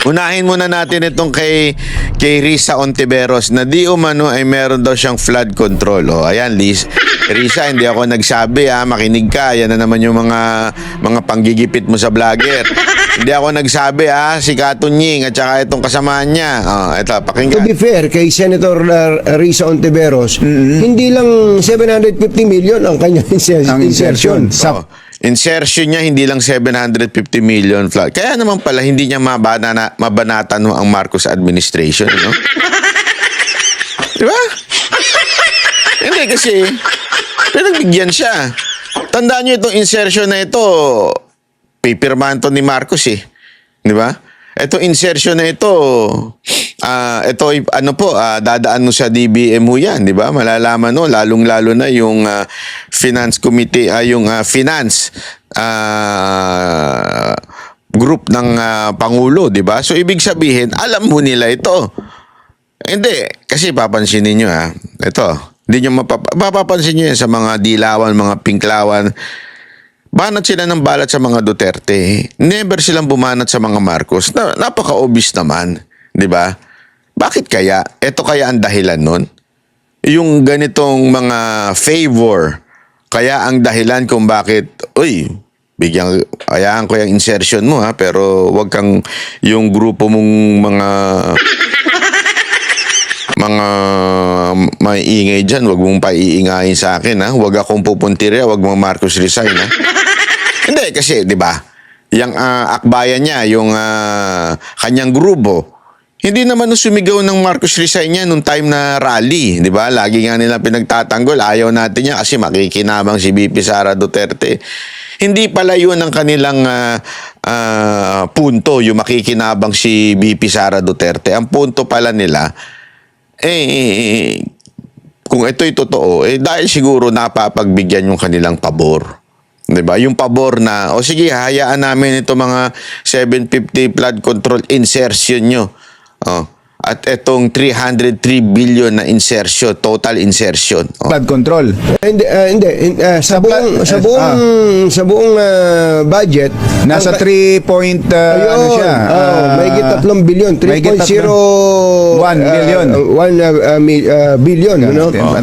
Unahin muna natin itong kay kay Risa Ontiveros na di umano ay meron daw siyang flood control. Oh, ayan, Liz. Risa, hindi ako nagsabi ha, makinig ka. Yan na naman yung mga mga panggigipit mo sa vlogger. hindi ako nagsabi ha, si Katon Ying at saka itong kasamaan niya. Oh, ito, To pakinggan. be fair, kay Senator uh, Risa Ontiveros, hindi lang 750 million ang kanyang inser- Ang insertion. insertion. Oh, insertion niya hindi lang 750 million flood. Kaya naman pala hindi niya mabanana, mabanatan ang Marcos administration, no? Di ba? hindi kasi pinagbigyan siya. Tandaan niyo itong insertion na ito, pipirmahan to ni Marcos eh. Di ba? Ito insertion na ito, ah ito ano po, ah, dadaan mo sa DBM mo yan, di ba? Malalaman no, lalong-lalo na yung ah, finance committee, ah, yung ah, finance ah, group ng ah, pangulo, di ba? So ibig sabihin, alam mo nila ito. Hindi, kasi papansin niyo ha. Ito, hindi niyo mapapa- mapapansin niyo yan sa mga dilawan, mga pinklawan. Banat sila ng balat sa mga Duterte. Never silang bumanat sa mga Marcos. Na, napaka-obvious naman, 'di ba? Bakit kaya? Ito kaya ang dahilan nun? Yung ganitong mga favor, kaya ang dahilan kung bakit, uy, bigyan, ayaan ko yung insertion mo ha, pero wag kang yung grupo mong mga mga maiingay dyan, wag mong paiingayin sa akin, ha? Wag akong pupuntirya, wag mong Marcos resign, ha? Hindi, kasi, di ba, yung ah, akbayan niya, yung ah, kanyang grupo, hindi naman nung sumigaw ng Marcos resign niya nung time na rally, di ba? Lagi nga nila pinagtatanggol, ayaw natin niya kasi makikinabang si BP Sara Duterte. Hindi pala yun ang kanilang ah, ah, punto, yung makikinabang si BP Sara Duterte. Ang punto pala nila, eh, kung ito'y totoo, eh dahil siguro napapagbigyan yung kanilang pabor. 'Di ba? Yung pabor na, o sige, hayaan namin ito mga 750 flood control insertion nyo. Oh. At itong 303 billion na insertion, total insertion. Oh. Flood control. Hindi, ah, hindi. hin- ah, sa buong, pla- sa eh, buong, sa buong ah, budget, Nasa ang- 3 point, uh, ano siya? oh, ah, may tatlong billion, 3.0 mahigit tatlong- One billion. Uh, one uh, uh, uh, billion, ano? Oh.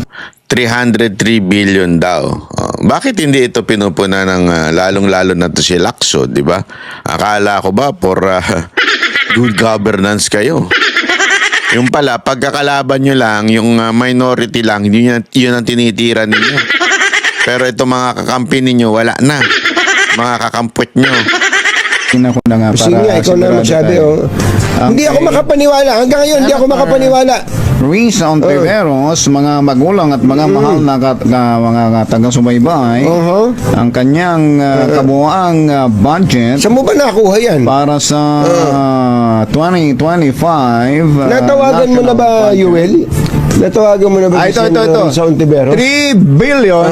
303 billion daw. Oh, bakit hindi ito pinupuna ng ah, lalong-lalo na to si Lacso, di ba? Akala ko ba for ah, good governance kayo? Yung pala, pagkakalaban nyo lang, yung ah, minority lang, yun, yun ang tinitira ninyo. Pero ito mga kakampi ninyo, wala na. Mga kakampwet nyo. Tingnan ko na nga para Sige nga, ikaw na sigurado magsabi, tayo. oh. Hindi ako makapaniwala. Hanggang ngayon, hindi ako makapaniwala. Ruiz Ontiveros, mga magulang at mga mahal na, kat- na mga taga-subaybay, Uh-huh. ang kanyang uh, kabuoang uh, budget Saan mo ba nakuha yan? para sa 2025 uh, Natawagan mo na ba, budget. Yuel? Natawagan mo na ba Ah, ito, ito, ito. Sa Ontiveros? 3 billion,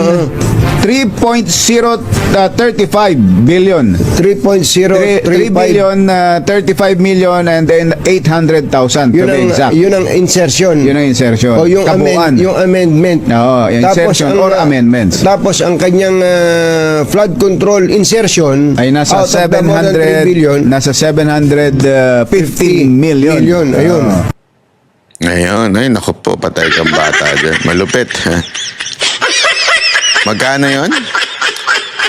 3.035 billion. 3, 3 3.035. billion, uh, 35 million, and then 800,000 to Yun be ang, exact. yun ang insertion. Yun ang insertion. O yung, Kabuuan. amend, yung amendment. Oo, yung insertion or amendments. Tapos ang kanyang ah, flood control insertion ay nasa out of the more than 3 billion, 700 nasa 715 million. Million, ayun. Oo. Ngayon, ay, naku po, patay kang bata dyan. Malupit. ha? Magkano yon?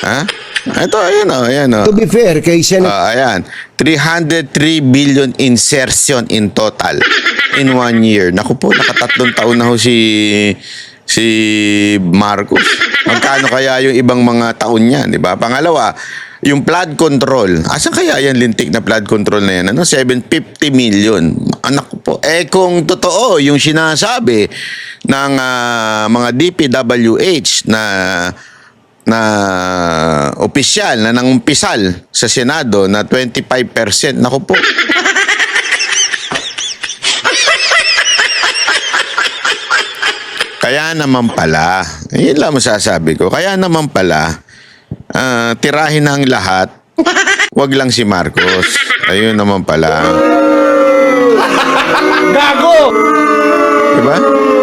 Ha? Ito, ayan o, ayan o. To be fair, kay Senator Ah, ayan. 303 billion insertion in total in one year. Naku po, nakatatlong taon na ho si si Marcos. Magkano kaya yung ibang mga taon niya, di ba? Pangalawa, yung flood control. Asan kaya yan lintik na flood control na yan? Ano? 750 million. Anak. Eh kung totoo yung sinasabi ng ah, mga DPWH na na opisyal na nangumpisal sa Senado na 25%. Naku po. Kaya naman pala, yun lang masasabi ko, kaya naman pala, ah, tirahin ang lahat, wag lang si Marcos. Ayun naman pala. Gago! Diba?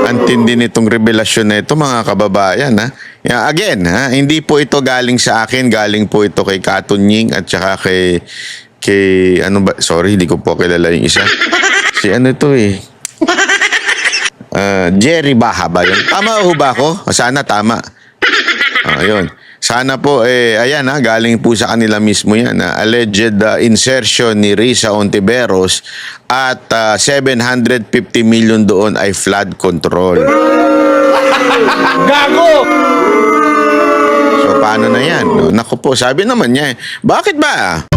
Ang tindi nitong revelasyon na ito, mga kababayan. Ha? Yeah, again, ha? hindi po ito galing sa akin, galing po ito kay Katunying at saka kay kay ano ba sorry hindi ko po kilala yung isa si ano to eh Ah, Jerry Baha ba yun? Tama ho ba ako? Sana tama. Ayun. Sana po, eh, ayan ha, galing po sa kanila mismo yan. na alleged ah, insertion ni Risa Ontiveros at ah, 750 million doon ay flood control. Gago! So paano na yan? No? Naku po, sabi naman niya, eh, bakit ba?